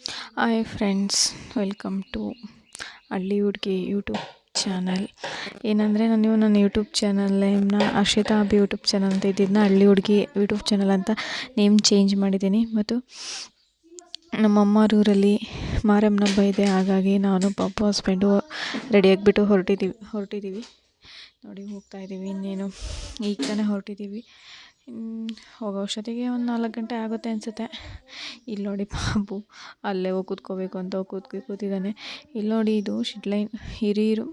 Hi friends welcome to ಹಳ್ಳಿ ಹುಡುಗಿ YouTube channel ಏನಂದರೆ ನಾನು ನನ್ನ ಯೂಟ್ಯೂಬ್ ಚಾನಲ್ನ ಅರ್ಷಿತಾ ಅಬಿ ಯೂಟ್ಯೂಬ್ ಚಾನಲ್ ಅಂತ ಇದ್ದಿದ್ದನ್ನ ಹಳ್ಳಿ ಹುಡುಗಿ ಯೂಟ್ಯೂಬ್ ಚಾನಲ್ ಅಂತ ನೇಮ್ ಚೇಂಜ್ ಮಾಡಿದ್ದೀನಿ. ಮತ್ತು ನಮ್ಮಮ್ಮರೂರಲ್ಲಿ ಮಾರಮ್ಮನ ಹಬ್ಬ ಇದೆ, ಹಾಗಾಗಿ ನಾನು ಪಾಪ ಹಸ್ಬೆಂಡು ರೆಡಿಯಾಗಿಬಿಟ್ಟು ಹೊರಟಿದ್ದೀವಿ ಹೊರಟಿದ್ದೀವಿ ನೋಡಿ ಹೋಗ್ತಾ ಇದ್ದೀವಿ ಇನ್ನೇನು. ಈಗ ತಾನೇ ಹೊರಟಿದ್ದೀವಿ ಹೋಗೋ ಅಷ್ಟೊತ್ತಿಗೆ ಒಂದು ನಾಲ್ಕು ಗಂಟೆ ಆಗುತ್ತೆ ಅನಿಸುತ್ತೆ. ಇಲ್ಲಿ ನೋಡಿ ಬಾಬು ಅಲ್ಲೇ ಹೋಗಿ ಕೂತ್ಕೋಬೇಕು ಅಂತ ಹೋಗಿ ಕೂತ್ಕೊ, ಕೂತಿದ್ದಾನೆ. ಇಲ್ಲಿ ನೋಡಿ ಇದು ಶಿಡ್ಲೈನ್ ಹಿರಿಯರು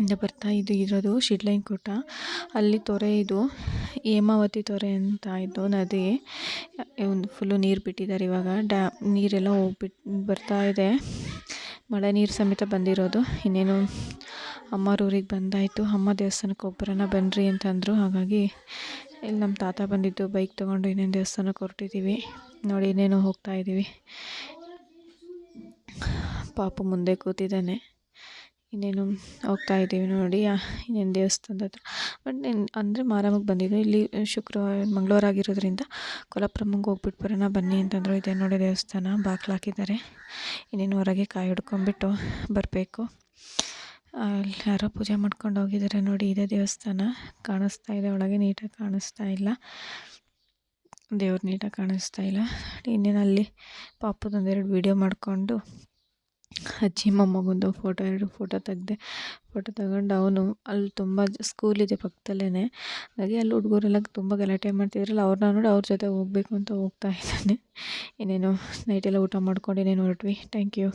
ಇಂದ ಬರ್ತಾ ಇದು, ಇರೋದು ಶಿಡ್ಲೈನ್ ಕೂಟ. ಅಲ್ಲಿ ತೊರೆ ಇದು, ಹೇಮಾವತಿ ತೊರೆ ಅಂತ ಇದು ನದಿ. ಒಂದು ಫುಲ್ಲು ನೀರು ಬಿಟ್ಟಿದ್ದಾರೆ ಇವಾಗ. ಡ್ಯಾಮ್ ನೀರೆಲ್ಲ ಹೋಗ್ಬಿಟ್ಟು ಬರ್ತಾ ಇದೆ. ಮಳೆ ನೀರು ಸಮೇತ ಬಂದಿರೋದು. ಇನ್ನೇನು ಅಮ್ಮರೂರಿಗೆ ಬಂದಾಯಿತು. ಅಮ್ಮ ದೇವಸ್ಥಾನಕ್ಕೆ ಬರೋಣ ಬನ್ನಿರಿ ಅಂತಂದರು. ಹಾಗಾಗಿ ಇಲ್ಲಿ ನಮ್ಮ ತಾತ ಬಂದಿದ್ದು ಬೈಕ್ ತೊಗೊಂಡು ಇನ್ನೇನು ದೇವಸ್ಥಾನಕ್ಕೆ ಹೊರಟಿದ್ದೀವಿ. ನೋಡಿ ಇನ್ನೇನು ಹೋಗ್ತಾ ಇದ್ದೀವಿ. ಪಾಪು ಮುಂದೆ ಕೂತಿದ್ದಾನೆ. ಇನ್ನೇನು ಹೋಗ್ತಾ ಇದ್ದೀವಿ ನೋಡಿ. ಇನ್ನೇನು ದೇವಸ್ಥಾನದ ಹತ್ರ. ಬಟ್ ಅಂದರೆ ಮಾರಮ್ಮಗೆ ಬಂದಿದ್ದು. ಇಲ್ಲಿ ಶುಕ್ರವಾರ, ಮಂಗಳವಾರ ಆಗಿರೋದ್ರಿಂದ ಕೊಲಪ್ರಮ್ಮಗೆ ಹೋಗ್ಬಿಟ್ಟು ಬರೋಣ, ಬನ್ನಿ ಅಂತಂದರು. ಇದೆ ನೋಡಿ ದೇವಸ್ಥಾನ. ಬಾಗಿಲು ಹಾಕಿದ್ದಾರೆ. ಇನ್ನೇನು ಹೊರಗೆ ಕಾಯಿ ಹಿಡ್ಕೊಂಬಿಟ್ಟು ಬರಬೇಕು. ಅಲ್ಲಿ ಯಾರೋ ಪೂಜೆ ಮಾಡ್ಕೊಂಡು ಹೋಗಿದ್ದಾರೆ ನೋಡಿ, ಇದೇ ದೇವಸ್ಥಾನ ಕಾಣಿಸ್ತಾ ಇದೆ. ಒಳಗೆ ನೀಟಾಗಿ ಕಾಣಿಸ್ತಾ ಇಲ್ಲ. ದೇವ್ರು ನೀಟಾಗಿ ಕಾಣಿಸ್ತಾ ಇಲ್ಲ. ಇನ್ನೇನು ಅಲ್ಲಿ ಪಾಪದೊಂದೆರಡು ವೀಡಿಯೋ ಮಾಡಿಕೊಂಡು ಅಜ್ಜಿ, ಮೊಮ್ಮಗೊಂದು ಫೋಟೋ ಎರಡು ಫೋಟೋ ತೆಗ್ದೆ ಫೋಟೋ ತಗೊಂಡು ಅವನು ಅಲ್ಲಿ ತುಂಬ ಸ್ಕೂಲ್ ಇದೆ ಪಕ್ಕದಲ್ಲೇ ಹಾಗೆ ಅಲ್ಲಿ ಹುಡುಗರೆಲ್ಲ ತುಂಬ ಗಲಾಟೆ ಮಾಡ್ತಿದ್ರಲ್ಲ ಅವ್ರನ್ನ ನೋಡಿ ಅವ್ರ ಜೊತೆ ಹೋಗಬೇಕು ಅಂತ ಹೋಗ್ತಾ ಇದ್ದಾನೆ. ಇನ್ನೇನು ನೈಟೆಲ್ಲ ಊಟ ಮಾಡ್ಕೊಂಡು ಇನ್ನೇನು ಹೊರಟ್ವಿ. Thank you